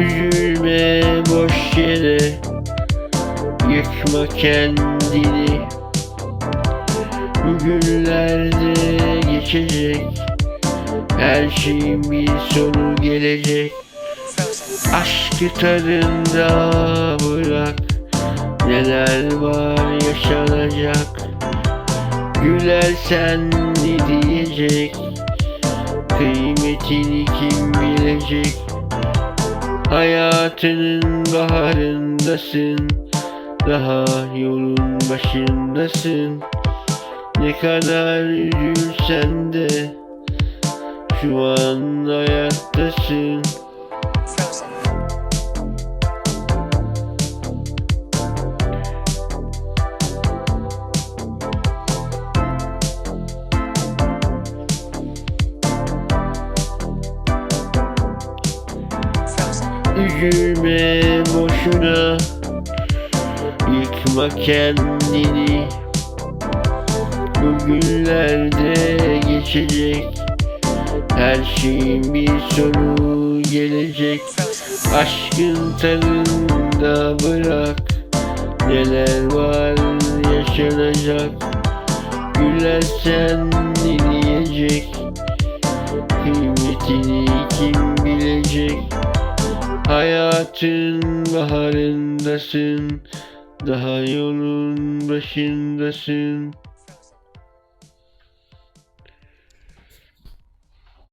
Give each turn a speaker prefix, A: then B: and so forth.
A: Üzülme boş yere Yıkma kendini. Bugünlerde geçecek Her şeyin bir sonu gelecek. Aşkı tadında bırak Neler var yaşanacak. Gülersen ne diyecek Kıymetini kim bilecek? Hayatının baharındasın Daha yolun başındasın. Ne kadar üzülsen de Şu an hayattasın Üzülme boşuna. Yıkma kendini. Bugünlerde geçecek. Her şeyin bir sonu gelecek. Aşkın tadında bırak. Neler var yaşanacak. Gülersen ne diyecek. Kıymetini kim bilecek Hayatın baharındasın Daha yolun başındasın